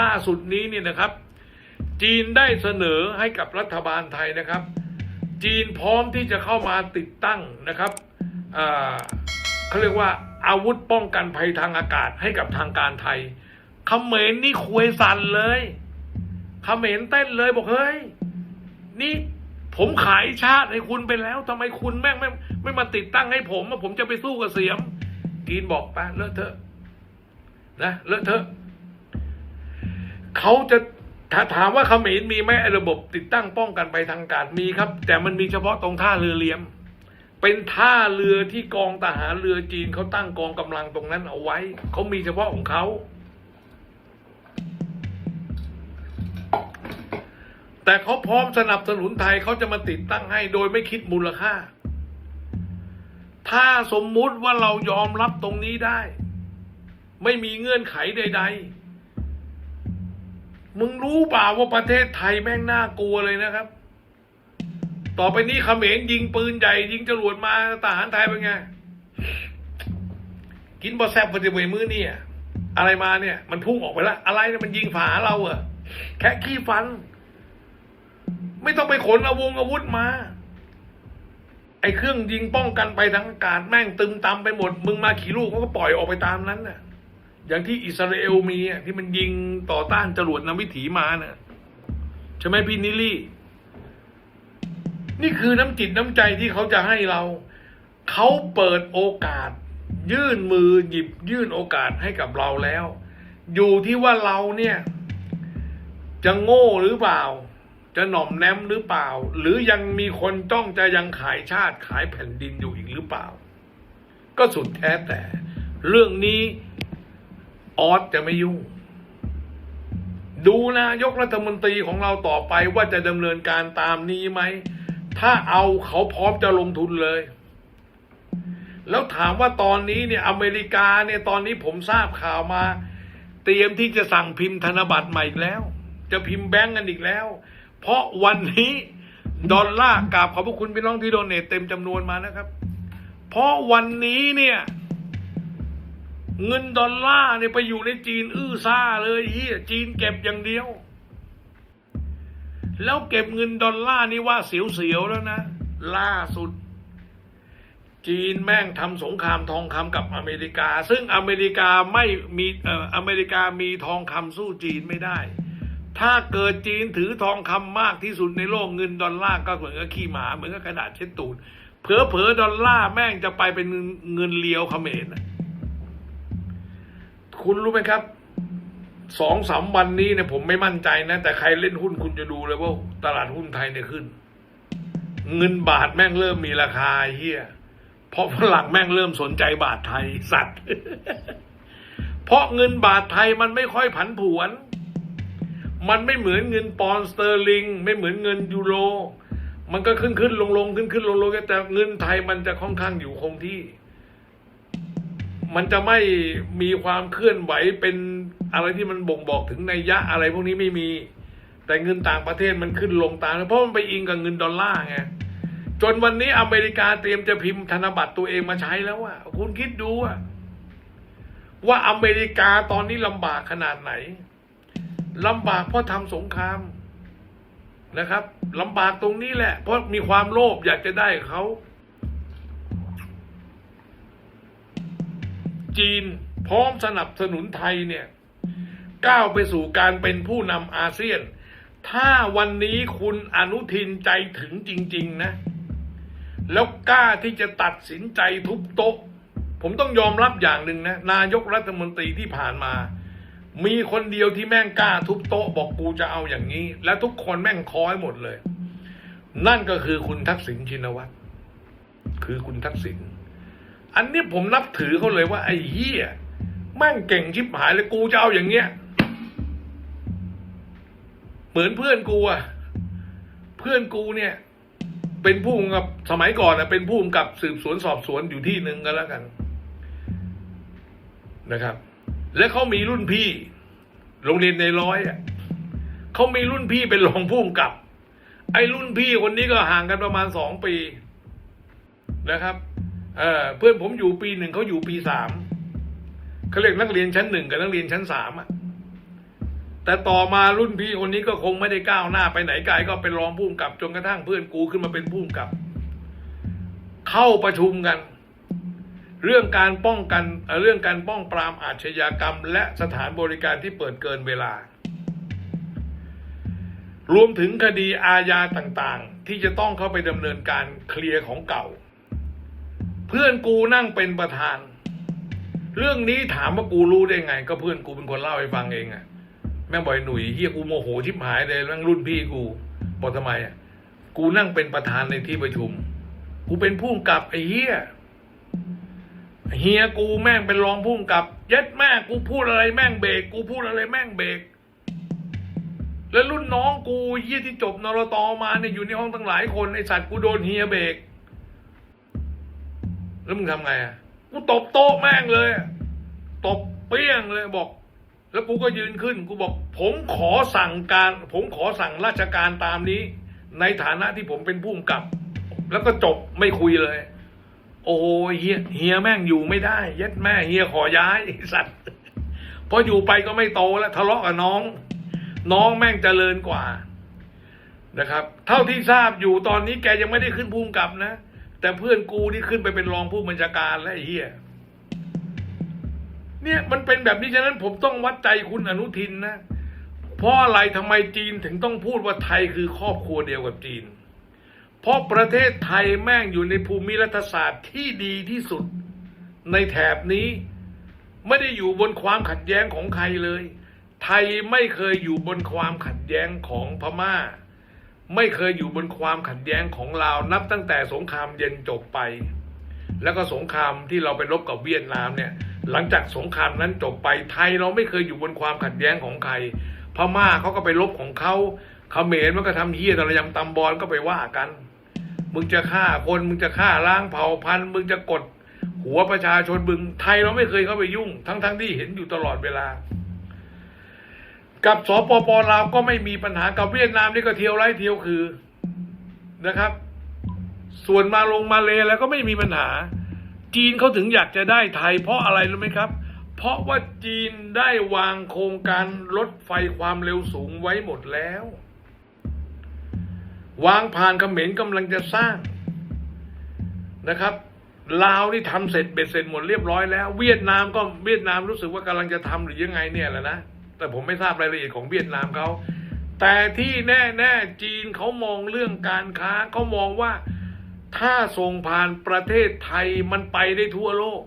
ล่าสุดนี้เนี่ยนะครับ จีนได้เสนอให้กับรัฐบาลไทยนะครับ จีนพร้อมที่จะเข้ามาติดตั้งนะครับเขาเรียกว่าอาวุธป้องกันภัยทางอากาศให้กับทางการไทยเขมรนี่ควยสั่นเลยเขมรเต้นเลยบอกเฮ้ยนี่ผมขายชาติให้คุณไปแล้วทำไมคุณแม่งไม่ไม่มาติดตั้งให้ผมอะผมจะไปสู้กับเสียม จีนบอกไปเลอะเทอะนะเลอะเทอะ เขาจะถ้าถามว่าเขมรมีไหมระบบติดตั้งป้องกันไปทางกาศมีครับ แต่มันมีเฉพาะตรงท่าเรือเลียม เป็นท่าเรือที่กองทหารเรือจีนเขาตั้งกองกำลังตรงนั้นเอาไว้เขามีเฉพาะของเขาแต่เขาพร้อมสนับสนุนไทยเขาจะมาติดตั้งให้โดยไม่คิดมูลค่า ถ้าสมมุติว่าเรายอมรับตรงนี้ได้ ไม่มีเงื่อนไขใด ๆ มึงรู้เปล่าว่าประเทศไทยแม่งน่ากลัวเลยนะครับ ต่อไปนี้เขมรยิงปืนใหญ่ยิงจรวดมาทหารไทยเป็นไง กินบอแซบปฏิเวมือเนี่ย อะไรมาเนี่ย มันพุ่งออกไปแล้วอะไรเนี่ยมันยิงฝาเราเอะแค่ขี้ฟัน ไม่ต้องไปขนอาวงอาวุธมา ไอ้เครื่องยิงป้องกันไปทางอากาศแม่งตึมตำไปหมด มึงมาขี่ลูกเขาก็ปล่อยออกไปตามนั้นน่ะ อย่างที่อิสราเอลมีที่มันยิงต่อต้านจรวดนำวิถีมาน่ะใช่ไหมพี่นิลลี่ นี่คือน้ำจิตน้ำใจที่เขาจะให้เรา เขาเปิดโอกาส ยื่นมือหยิบยื่นโอกาสให้กับเราแล้ว อยู่ที่ว่าเราเนี่ย จะโง่หรือเปล่า จะหน่อมแนมหรือเปล่า หรือยังมีคนจ้องจะยังขายชาติขายแผ่นดินอยู่อีกหรือเปล่า ก็สุดแท้แต่ เรื่องนี้ ออสจะไม่ยุ่ง ดูนายกรัฐมนตรีของเราต่อไปว่าจะดำเนินการตามนี้ไหม ถ้าเอาเขาพร้อมจะลงทุนเลย แล้วถามว่าตอนนี้เนี่ยอเมริกาเนี่ยตอนนี้ผมทราบข่าวมา เตรียมที่จะสั่งพิมพ์ธนบัตรใหม่อีกแล้ว จะพิมพ์แบงก์กันอีกแล้ว เพราะวันนี้ดอลลาร์กราบขอบพระคุณพี่น้องที่โดเนทเต็มจำนวนมานะครับ เพราะวันนี้เนี่ย เงินดอลลาร์เนี่ยไปอยู่ในจีน อื้อซ่าเลยเฮียจีนเก็บอย่างเดียว แล้วเก็บเงินดอลลาร์นี่ว่าเสียวๆแล้วนะล่าสุด จีนแม่งทำสงครามทองคำกับอเมริกา ซึ่งอเมริกาไม่มีเอ่ออเมริกามีทองคำสู้จีนไม่ได้ ถ้าเกิดจีนถือทองคำมากที่สุดในโลกเงินดอลลาร์ก็เหมือนกับขี้หมาเหมือนกับกระดาษเช็ดตูดเผลอๆดอลลาร์แม่งจะไปเป็นเงินเงินเลียวเขมรนะ คุณรู้ไหมครับสองสามวันนี้เนี่ยผมไม่มั่นใจนะ แต่ใครเล่นหุ้นคุณจะดูเลยว่าตลาดหุ้นไทยเนี่ยขึ้น เงินบาทแม่งเริ่มมีราคาเฮียเพราะฝรั่งแม่งเริ่มสนใจบาทไทยสัตว์ เพราะเงินบาทไทยมันไม่ค่อยผันผวน มันไม่เหมือนเงินปอนด์สเตอร์ลิง ไม่เหมือนเงินยูโร มันก็ขึ้นขึ้นลงลงขึ้นขึ้นลงลงแต่เงินไทยมันจะค่อนข้างอยู่คงที่ มันจะไม่มีความเคลื่อนไหวเป็นอะไรที่มันบ่งบอกถึงในยะอะไรพวกนี้ไม่มี แต่เงินต่างประเทศมันขึ้นลงตามเพราะมันไปอิงกับเงินดอลลาร์ไงจนวันนี้อเมริกาเตรียมจะพิมพ์ธนบัตรตัวเองมาใช้แล้วอะคุณคิดดูอะว่าอเมริกาตอนนี้ลำบากขนาดไหนลำบากเพราะทำสงครามนะครับลำบากตรงนี้แหละ เพราะมีความโลภอยากจะได้เขา จีน พร้อมสนับสนุนไทยเนี่ยก้าวไปสู่การเป็นผู้นำอาเซียน ถ้าวันนี้คุณอนุทินใจถึงจริง ๆ นะ แล้วกล้าที่จะตัดสินใจทุบโต๊ะ ผมต้องยอมรับอย่างหนึ่งนะ นายกรัฐมนตรีที่ผ่านมา มีคนเดียวที่แม่งกล้าทุบโต๊ะ บอกกูจะเอาอย่างนี้ และทุกคนแม่งคอยหมดเลย นั่นก็คือคุณทักษิณชินวัตรคือคุณทักษิณ อันนี้ผมนับถือเขาเลยว่าไอ้เหี้ยแม่งเก่งชิบหายเลยกูจะเอาอย่างเงี้ย เหมือนเพื่อนกูอะเพื่อนกูเนี่ย เป็นผู้กำกับสมัยก่อนนะเป็นผู้กำกับสืบสวนสอบสวนอยู่ที่หนึ่งก็แล้วกัน นะครับ และเขามีรุ่นพี่ โรงเรียนในร้อยอะเขามีรุ่นพี่เป็นรองผู้กับ ไอ้รุ่นพี่คนนี้ก็ห่างกันประมาณสองปีนะครับ เออเพื่อนผมอยู่ปีหนึ่งเขาอยู่ปีสามเขาเรียกนักเรียนชั้นหนึ่งกับนักเรียนชั้นสามอะแต่ต่อมารุ่นพี่คนนี้ก็คงไม่ได้ก้าวหน้าไปไหนไกลก็เป็นรองผู้กำกับจนกระทั่งเพื่อนกูขึ้นมาเป็นผู้กำกับ เข้าประชุมกัน เรื่องการป้องกันเรื่องการป้องปรามอาชญากรรม และสถานบริการที่เปิดเกินเวลา รวมถึงคดีอาญาต่างๆ ที่จะต้องเข้าไปดำเนินการเคลียร์ของเก่า พื่อนกูนั่งเป็นประธาน เรื่องนี้ถามว่ากูรู้ได้ไง ก็เพื่อนกูเป็นคนเล่าให้ฟังเองอะแม่บ่อยหนุ่ยเฮียกูโมโหชิบหายเลยแม่งรุ่นพี่กูบอกทำไมอะกูนั่งเป็นประธานในที่ประชุม กูเป็นผู้กับไอ้เฮียเฮียกูแม่งเป็นรองผู้กับย็ดแม่งกูพูดอะไรแม่งเบรกกูพูดอะไรแม่งเบรกแล้วรุ่นน้องกูเฮียที่จบนรตมาเนี่ยอยู่ในห้องตั้งหลายคนไอสัตว์กูโดนเฮียเบรก แล้วมึงทำไงอะกูตบโต๊ะแม่งเลยตบเปี้ยงเลยบอก แล้วกูก็ยืนขึ้น กูบอก ผมขอสั่งการ ผมขอสั่งราชการตามนี้ ในฐานะที่ผมเป็นผู้กำกับ แล้วก็จบไม่คุยเลย โอ้เฮียเฮียแม่งอยู่ไม่ได้ เย็ดแม่เฮียขอย้ายสัตว์พออยู่ไปก็ไม่โตแล้วทะเลาะกับน้อง น้องแม่งเจริญกว่านะครับ เท่าที่ทราบอยู่ตอนนี้แกยังไม่ได้ขึ้นภูมิกับนะ แต่เพื่อนกูที่ขึ้นไปเป็นรองผู้บัญชาการแล้วไอ้เฮียเนี่ยมันเป็นแบบนี้ฉะนั้นผมต้องวัดใจคุณอนุทินนะเพราะอะไรทำไมจีนถึงต้องพูดว่าไทยคือครอบครัวเดียวกับจีน เพราะประเทศไทยแม่งอยู่ในภูมิรัฐศาสตร์ที่ดีที่สุดในแถบนี้ ไม่ได้อยู่บนความขัดแย้งของใครเลย ไทยไม่เคยอยู่บนความขัดแย้งของพม่า ไม่เคยอยู่บนความขัดแย้งของลาวนับตั้งแต่สงครามเย็นจบไป แล้วก็สงครามที่เราไปรบกับเวียดนามเนี่ย หลังจากสงครามนั้นจบไปไทยเราไม่เคยอยู่บนความขัดแย้งของใครพม่าเขาก็ไปรบของเขาเขมรมันก็ทำเฮี้ยตะระยำตำบอลก็ไปว่ากัน มึงจะฆ่าคนมึงจะฆ่าล้างเผ่าพันธุ์มึงจะกด หัวประชาชนมึงไทยเราไม่เคยเข้าไปยุ่ง ทั้งๆทที่เห็นอยู่ตลอดเวลา กับสปปลาวก็ไม่มีปัญหากับเวียดนามนี่ก็เที่ยวไร้เที่ยวคือนะครับ ส่วนมาลงมาเลแล้วก็ไม่มีปัญหา จีนเขาถึงอยากจะได้ไทย เพราะอะไรรู้ไหมครับ เพราะว่าจีนได้วางโครงการรถไฟความเร็วสูงไว้หมดแล้ว วางผ่านเขมรกำลังจะสร้างนะครับลาวนี่ทำเสร็จเบ็ดเสร็จหมดเรียบร้อยแล้ว เวียดนามก็เวียดนามรู้สึกว่ากำลังจะทำหรือยังไงเนี่ยแหละนะ แต่ผมไม่ทราบรายละเอียดของเวียดนามเขาแต่ที่แน่แน่ๆจีนเขามองเรื่องการค้าเขามองว่าถ้าส่งผ่านประเทศไทยมันไปได้ทั่วโลก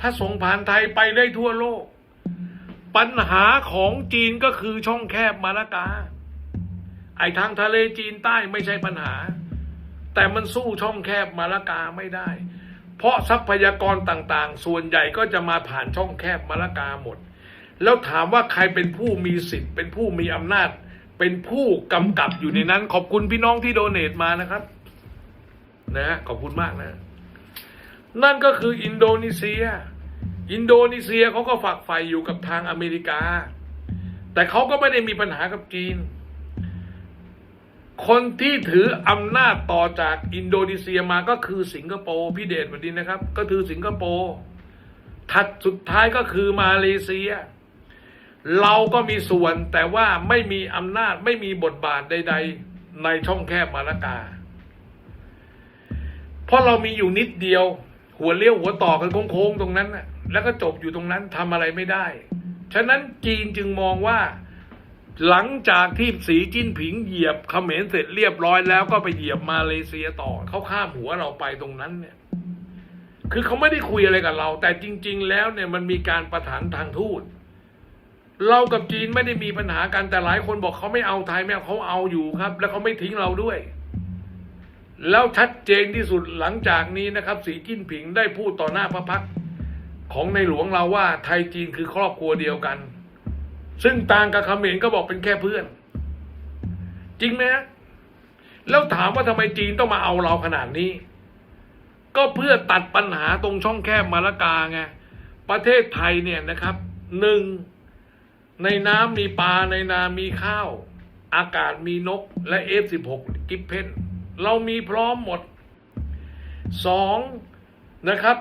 ถ้าส่งผ่านไทยไปได้ทั่วโลก ปัญหาของจีนก็คือช่องแคบมาละกา ไอ้ทางทะเลจีนใต้ไม่ใช่ปัญหา แต่มันสู้ช่องแคบมาละกาไม่ได้ เพราะทรัพยากรต่างๆ ส่วนใหญ่ก็จะมาผ่านช่องแคบมาละกาหมด แล้วถามว่าใครเป็นผู้มีสิทธิ์ เป็นผู้มีอำนาจ เป็นผู้กำกับอยู่ในนั้น ขอบคุณพี่น้องที่โดเนทมานะครับนะฮะขอบคุณมากนะ นั่นก็คืออินโดนีเซีย อินโดนีเซียเขาก็ฝักใฝ่อยู่กับทางอเมริกา แต่เขาก็ไม่ได้มีปัญหากับจีน คนที่ถืออำนาจต่อจากอินโดนีเซียมาก็คือสิงคโปร์พี่เดชสวัสดีนะครับ ก็คือสิงคโปร์ถัดสุดท้ายก็คือมาเลเซีย เราก็มีส่วนแต่ว่าไม่มีอำนาจไม่มีบทบาทใด ๆ ในช่องแคบมาละกา เพราะเรามีอยู่นิดเดียว หัวเลี้ยวหัวต่อกันโค้งๆตรงนั้นแล้วก็จบอยู่ตรงนั้นทำอะไรไม่ได้ ฉะนั้นจีนจึงมองว่า หลังจากที่สีจิ้นผิงเหยียบเขมรเสร็จเรียบร้อยแล้วก็ไปเหยียบมาเลเซียต่อเขาข้ามหัวเราไปตรงนั้นเนี่ย คือเขาไม่ได้คุยอะไรกับเรา แต่จริง ๆ แล้วเนี่ยมันมีการประถานทางทูต เรากับจีนไม่ได้มีปัญหากันแต่หลายคนบอกเขาไม่เอาไทยไม่เอาเขาเอาอยู่ครับ แล้วเขาไม่ทิ้งเราด้วย แล้วชัดเจนที่สุดหลังจากนี้นะครับ สีจิ้นผิงได้พูดต่อหน้าพระพักของในหลวงเราว่าไทยจีนคือครอบครัวเดียวกัน ซึ่งต่างกับเขมรก็บอกเป็นแค่เพื่อน จริงไหมฮะแล้วถามว่าทำไมจีนต้องมาเอาเราขนาดนี้ ก็เพื่อตัดปัญหาตรงช่องแคบมาละกาไงประเทศไทยเนี่ยนะครับหนึ่ง ในน้ำมีปลาในนามีข้าว อากาศมีนกและ F16 กิฟเพนเรามีพร้อมหมดสองนะครับ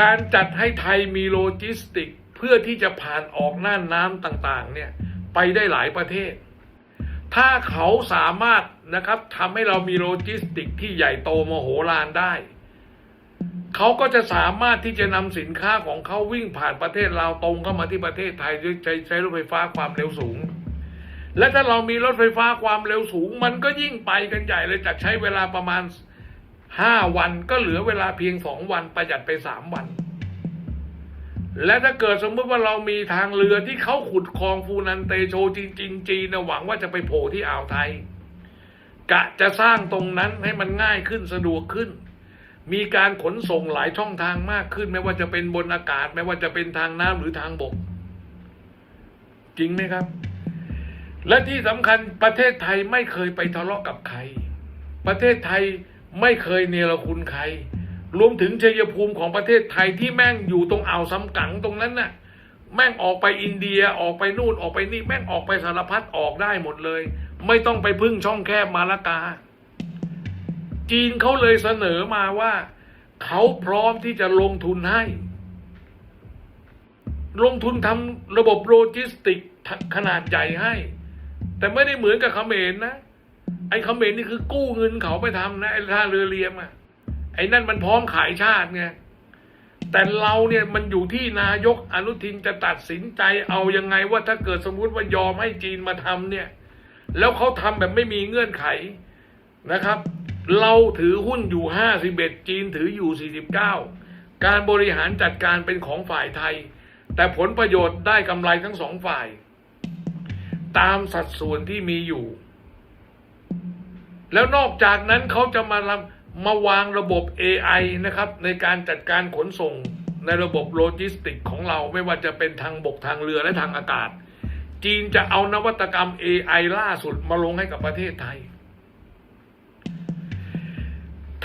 การจัดให้ไทยมีโลจิสติก เพื่อที่จะผ่านออกน่านน้ำต่างๆ เนี่ย ไปได้หลายประเทศ ถ้าเขาสามารถนะครับทำให้เรามีโลจิสติกที่ใหญ่โตมโหฬารได้ เขาก็จะสามารถที่จะนำสินค้าของเขาวิ่งผ่านประเทศเราตรงเข้ามาที่ประเทศไทยด้วยใช้ใช้รถไฟฟ้าความเร็วสูง และถ้าเรามีรถไฟฟ้าความเร็วสูง มันก็ยิ่งไปกันใหญ่เลยจากใช้เวลาประมาณห้าวันก็เหลือเวลาเพียงสองวันประหยัดไปสามวัน และถ้าเกิดสมมติว่าเรามีทางเรือที่เขาขุดคลองฟูนันเตโชจริงๆจีนนะหวังว่าจะไปโผล่ที่อ่าวไทย กะจะสร้างตรงนั้นให้มันง่ายขึ้นสะดวกขึ้น มีการขนส่งหลายช่องทางมากขึ้น ไม่ว่าจะเป็นบนอากาศ ไม่ว่าจะเป็นทางน้ำหรือทางบก จริงไหมครับ และที่สำคัญประเทศไทยไม่เคยไปทะเลาะกับใคร ประเทศไทยไม่เคยเนรคุณใคร รวมถึงชัยภูมิของประเทศไทยที่แม่งอยู่ตรงอ่าวซ้ำกังตรงนั้นน่ะ แม่งออกไปอินเดียออกไปนู่นออกไปนี่ แม่งออกไปสารพัดออกได้หมดเลย ไม่ต้องไปพึ่งช่องแคบมาละกา จีนเขาเลยเสนอมาว่า เขาพร้อมที่จะลงทุนให้ ลงทุนทำระบบโลจิสติกขนาดใหญ่ให้ แต่ไม่ได้เหมือนกับเขมรนะไอ้เขมรนี่คือกู้เงินเขาไปทำนะไอ้ท่าเรือเรียมอะไอ้นั่นมันพร้อมขายชาติไงแต่เราเนี่ยมันอยู่ที่นายกอนุทินจะตัดสินใจเอายังไงว่าถ้าเกิดสมมติว่ายอมให้จีนมาทำเนี่ย แล้วเขาทำแบบไม่มีเงื่อนไขนะครับ เราถือหุ้นอยู่ห้าสิบเอ็ดจีนถืออยู่สี่สิบเก้าการบริหารจัดการเป็นของฝ่ายไทย แต่ผลประโยชน์ได้กำไรทั้งสองฝ่าย ตามสัดส่วนที่มีอยู่ แล้วนอกจากนั้นเขาจะมาลำมาวางระบบ AI นะครับ ในการจัดการขนส่งในระบบโลจิสติกของเราไม่ว่าจะเป็นทางบกทางเรือและทางอากาศ จีนจะเอานวัตกรรม AI ล่าสุดมาลงให้กับประเทศไทย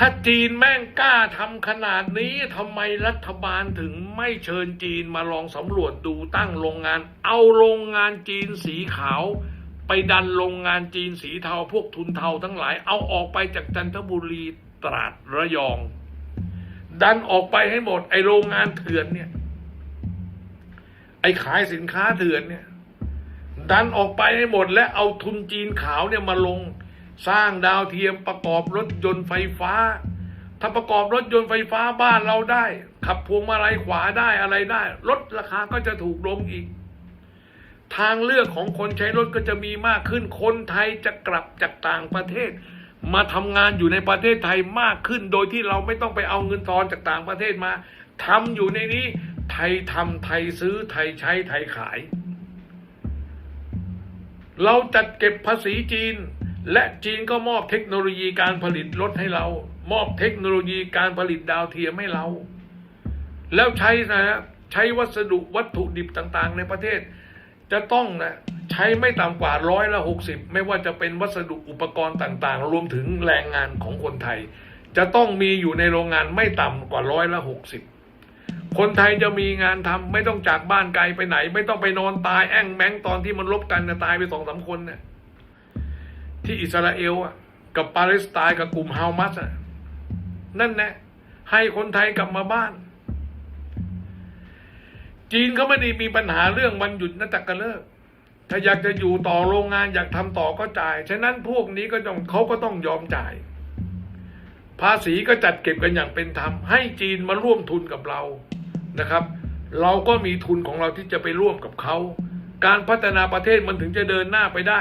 ถ้าจีนแม่งกล้าทำขนาดนี้ทำไมรัฐบาลถึงไม่เชิญจีนมาลองสำรวจดูตั้งโรงงาน เอาโรงงานจีนสีขาว ไปดันโรงงานจีนสีเทาพวกทุนเทาทั้งหลาย เอาออกไปจากจันทบุรีตราดระยอง ดันออกไปให้หมด ไอโรงงานเถื่อนเนี่ย ไอขายสินค้าเถื่อนเนี่ย ดันออกไปให้หมดและเอาทุนจีนขาวเนี่ยมาลง สร้างดาวเทียมประกอบรถยนต์ไฟฟ้า ถ้าประกอบรถยนต์ไฟฟ้าบ้านเราได้ ขับพวงมาลัยขวาได้อะไรได้ลดราคาก็จะถูกลงอีก ทางเลือกของคนใช้รถก็จะมีมากขึ้น คนไทยจะกลับจากต่างประเทศ มาทำงานอยู่ในประเทศไทยมากขึ้น โดยที่เราไม่ต้องไปเอาเงินทอนจากต่างประเทศมาทำอยู่ในนี้ ไทยทำไทยซื้อไทยใช้ไทยขาย เราจัดเก็บภาษีจีน และจีนก็มอบเทคโนโลยีการผลิตรถให้เรา มอบเทคโนโลยีการผลิตดาวเทียมให้เรา แล้วใช้นะใช้วัสดุวัตถุดิบต่างๆ ในประเทศ จะต้องนะใช้ไม่ต่ำกว่าร้อยละหกสิบไม่ว่าจะเป็นวัสดุอุปกรณ์ต่างๆ รวมถึงแรงงานของคนไทย จะต้องมีอยู่ในโรงงานไม่ต่ำกว่าร้อยละหกสิบคนไทยจะมีงานทำไม่ต้องจากบ้านไกลไปไหน ไม่ต้องไปนอนตายแอ่งแมงตอนที่มันลบกันนะตายไปสองสามคนเนี่ย ที่อิสราเอลอะกับปาเลสไตน์กับกลุ่มฮามัสอะนั่นแนะให้คนไทยกลับมาบ้าน จีนเขาไม่ได้มีปัญหาเรื่องวันหยุดนักกะเลิกถ้าอยากจะอยู่ต่อโรงงานอยากทำต่อก็จ่าย ฉะนั้นพวกนี้ก็ต้องเขาก็ต้องยอมจ่าย ภาษีก็จัดเก็บกันอย่างเป็นธรรม ให้จีนมาร่วมทุนกับเรานะครับ เราก็มีทุนของเราที่จะไปร่วมกับเขา การพัฒนาประเทศมันถึงจะเดินหน้าไปได้